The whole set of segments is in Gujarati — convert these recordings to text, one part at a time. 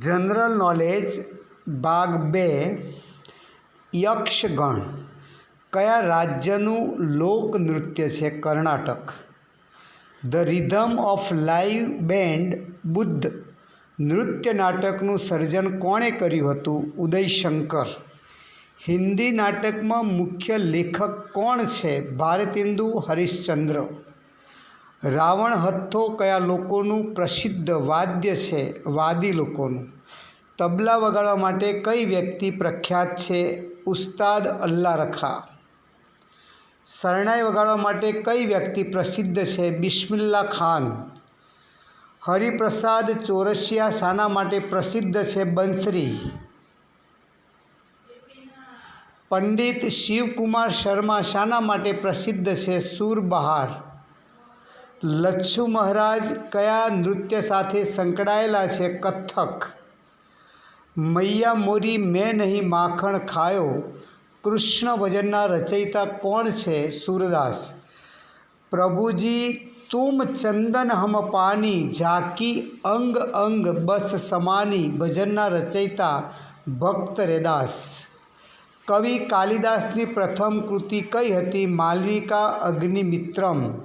જનરલ નોલેજ ભાગ બે, યક્ષગણ. કયા રાજ્યનું લોકનૃત્ય છે Karnataka? The rhythm of live band Buddha. નૃત્ય નાટકનું સર્જન કોણે કર્યું હતું? ઉદયશંકર હિન્દી નાટકમાં મુખ્ય લેખક કોણ છે? ભારતેન્દુ હરિશ્ચંદ્ર. રાવણ હથ્થો કયા લોકોનું પ્રસિદ્ધ વાદ્ય છે? વાદી લોકોનું. તબલા વગાડવા માટે કઈ વ્યક્તિ પ્રખ્યાત છે? ઉસ્તાદ અલ્લા રખા. શરણાઈ વગાડવા માટે કઈ વ્યક્તિ પ્રસિદ્ધ છે? બિસ્મિલ્લા ખાન. હરિપ્રસાદ ચોરસિયા શાના માટે પ્રસિદ્ધ છે? બંસરી. પંડિત શિવકુમાર શર્મા શાના માટે પ્રસિદ્ધ છે? સુરબહાર. લચ્છુ મહારાજ કયા નૃત્ય સાથે સંકળાયેલા છે કથક? મૈયા મોરી મેં નહીં માખણ ખાયો. કૃષ્ણ ભજનના રચયિતા કોણ છે સૂરદાસ? પ્રભુજી, તુમ ચંદન હમ પાની ઝાકી અંગ અંગ બસ સમાની ભજનના રચયિતા ભક્ત રેદાસ. કવિ કાલિદાસની પ્રથમ કૃતિ કઈ હતી? માલવિકા અગ્નિમિત્રમ.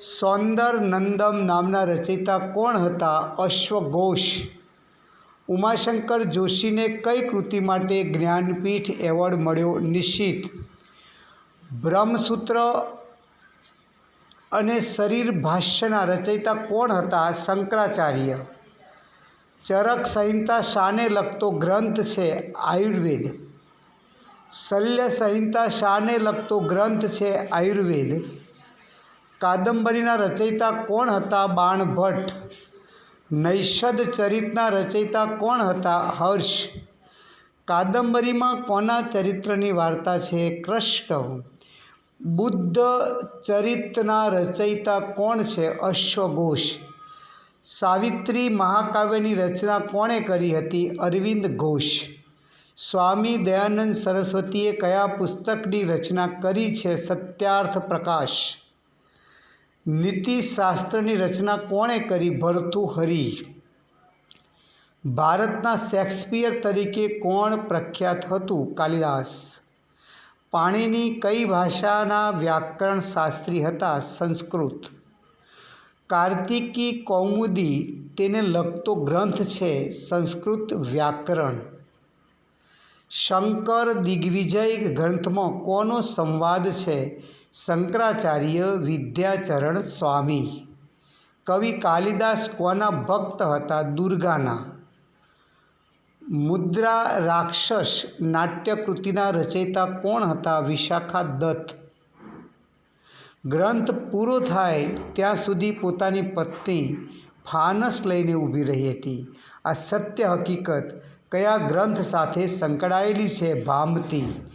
સૌંદર નંદમ નામના રચયિતા કોણ હતા? અશ્વઘોષ ઉમાશંકર જોશીને કઈ કૃતિ માટે જ્ઞાનપીઠ એવોર્ડ મળ્યો નિશ્ચિત? બ્રહ્મસૂત્ર અને શરીર ભાષ્યના રચયિતા કોણ હતા? શંકરાચાર્ય. ચરક સંહિતા શાને લગતો ગ્રંથ છે આયુર્વેદ. શલ્ય સંહિતા શાને લગતો ગ્રંથ છે આયુર્વેદ. કાદંબરીના રચયિતા કોણ હતા? બાણભટ્ટ નૈષદ ચરિતના રચયિતા કોણ હતા? હર્ષ. કાદંબરીમાં કોના ચરિત્રની વાર્તા છે? કૃષ્ણ. બુદ્ધ ચરિત્રના રચયિતા કોણ છે? અશ્વઘોષ સાવિત્રી મહાકાવ્યની રચના કોણે કરી હતી? અરવિંદ ઘોષ. સ્વામી દયાનંદ સરસ્વતીએ કયા પુસ્તકની રચના કરી છે? સત્યાર્થ પ્રકાશ. નીતિશાસ્ત્રની રચના કોણે કરી ભર્તુહરિ ભારતના શેક્સપિયર તરીકે કોણ પ્રખ્યાત હતું કાલિદાસ? પાણીની કઈ ભાષાના વ્યાકરણ શાસ્ત્રી હતા સંસ્કૃત? કાર્તિકી કૌમુદી તેને લગતો ગ્રંથ છે સંસ્કૃત વ્યાકરણ. શંકર દિગ્વિજય ગ્રંથમાં કોનો સંવાદ છે? શંકરાચાર્ય વિદ્યાચરણ સ્વામી. કવિ કાલિદાસ કોના ભક્ત હતા દુર્ગાના? મુદ્રા રાક્ષસ નાટ્યકૃતિના રચયિતા કોણ હતા વિશાખા દત્ત? ગ્રંથ પૂરો થાય ત્યાં સુધી પોતાની પત્ની ફાનસ લઈને ઊભી રહી હતી. આ સત્ય હકીકત કયા ગ્રંથ સાથે સંકળાયેલી છે ભામતી?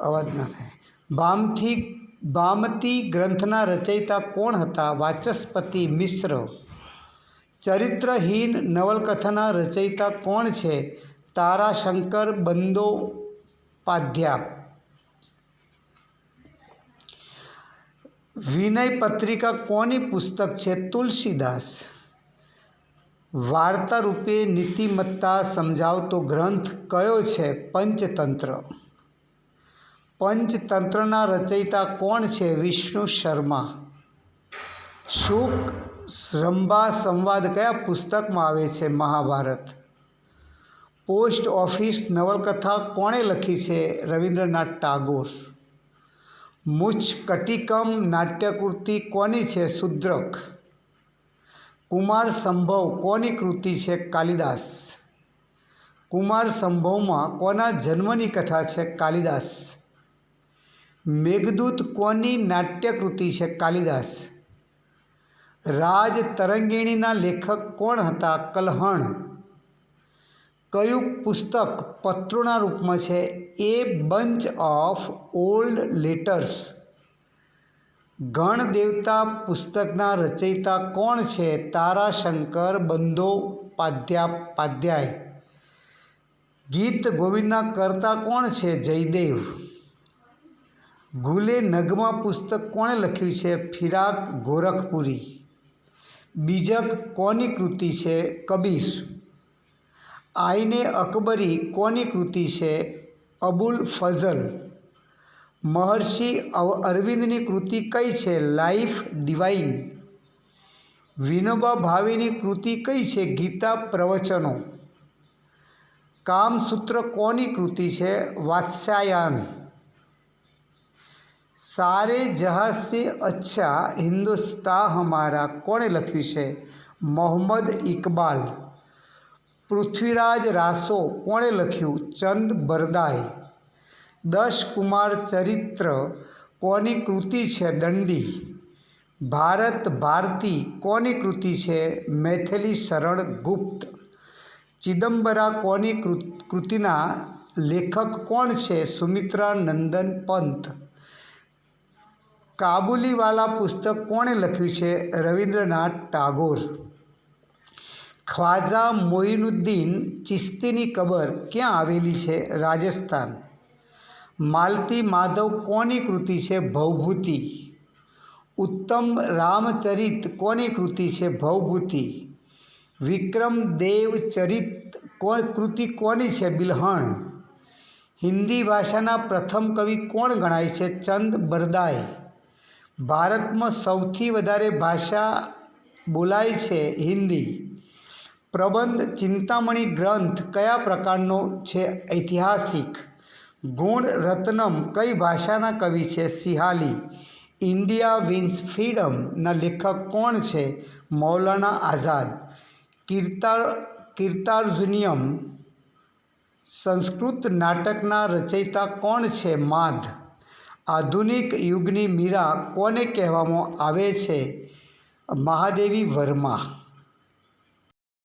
અવાજ થાય. ભામથી, ભામતી ગ્રંથના રચયિતા કોણ હતા? વાચસ્પતિ મિશ્ર. ચરિત્રહીન નવલકથાના રચયિતા કોણ છે? તારાશંકર બંદોપાધ્યા વિનય પત્રિકા કોની પુસ્તક છે? તુલસીદાસ. વાર્તા રૂપે નીતિમત્તા સમજાવતો ગ્રંથ કયો છે? પંચતંત્ર. પંચતંત્રના રચયિતા કોણ છે? વિષ્ણુ શર્મા. શુક, રંભા સંવાદ કયા પુસ્તકમાં આવે છે? મહાભારત. પોસ્ટ ઓફિસ નવલકથા કોણે લખી છે? રવિન્દ્રનાથ ટાગોર. મુચ્છ કટિકમ નાટ્યકૃતિ કોની છે? શુદ્રક. કુમાર સંભવ કોની કૃતિ છે કાલિદાસ? કુમાર સંભવમાં કોના જન્મની કથા છે કાલિદાસ? મેઘદૂત કોની નાટ્યકૃતિ છે કાલિદાસ? રાજ તરંગિણીના લેખક કોણ હતા કલહણ? કયું પુસ્તક પત્રોના રૂપમાં છે? A bunch of old letters. Gana Devata પુસ્તકના રચયિતા કોણ છે? તારાશંકર બંદોપાધ્યાપાધ્યાય ગીત ગોવિંદના કરતા કોણ છે? જયદેવ. ગુલે નગમા પુસ્તક કોણે લખ્યું છે? ફિરાક ગોરખપુરી. બીજક કોની કૃતિ છે? કબીર. આઈને અકબરી કોની કૃતિ છે? અબુલ ફઝલ. મહર્ષિ અરવિંદની કૃતિ કઈ છે? લાઈફ ડિવાઇન વિનોબા ભાવેની કૃતિ કઈ છે? ગીતા પ્રવચનો. કામસૂત્ર કોની કૃતિ છે? વાત્સાયન સારે જહાં સે અચ્છા હિન્દુસ્તા હમારા. કોણે લખ્યું છે? મોહમ્મદ ઇકબાલ. પૃથ્વીરાજ રાસો. કોણે લખ્યું? ચંદ બરદાઈ દશ કુમાર ચરિત્ર કોની કૃતિ છે દંડી? ભારત ભારતી કોની કૃતિ છે? મૈથિલી શરણ ગુપ્ત. ચિદમ્બરા કોની કૃતિના લેખક કોણ છે? સુમિત્રા નંદન પંત કાબુલીવાલા પુસ્તક કોણે લખ્યું છે? રવિન્દ્રનાથ ટાગોર. ખ્વાજા મોઇનુદ્દીન ચિશ્તીની કબર ક્યાં આવેલી છે? રાજસ્થાન. માલતી માધવ કોની કૃતિ છે ભવભૂતિ? ઉત્તમ રામચરિત કોની કૃતિ છે ભવભૂતિ? વિક્રમ દેવ ચરિત કોણ કૃતિ કોની છે બિલહણ? હિન્દી ભાષાના પ્રથમ કવિ કોણ ગણાય છે ચંદ બરદાય ભારતમાં સૌથી વધારે ભાષા બોલાય છે હિન્દી. પ્રબંધ ચિંતામણી ગ્રંથ કયા પ્રકારનો છે ઐતિહાસિક? ગુણ રત્નમ કઈ ભાષાના કવિ છે? સિહાલી. ઇન્ડિયા વિન્સ ફ્રીડમના લેખક કોણ છે? મૌલાના આઝાદ. કીર્તાર કીર્તાર્જુનિયમ સંસ્કૃત નાટકના રચયિતા કોણ છે? માધ. આધુનિક યુગની મીરા કોને કહેવામાં આવે છે? મહાદેવી વર્મા.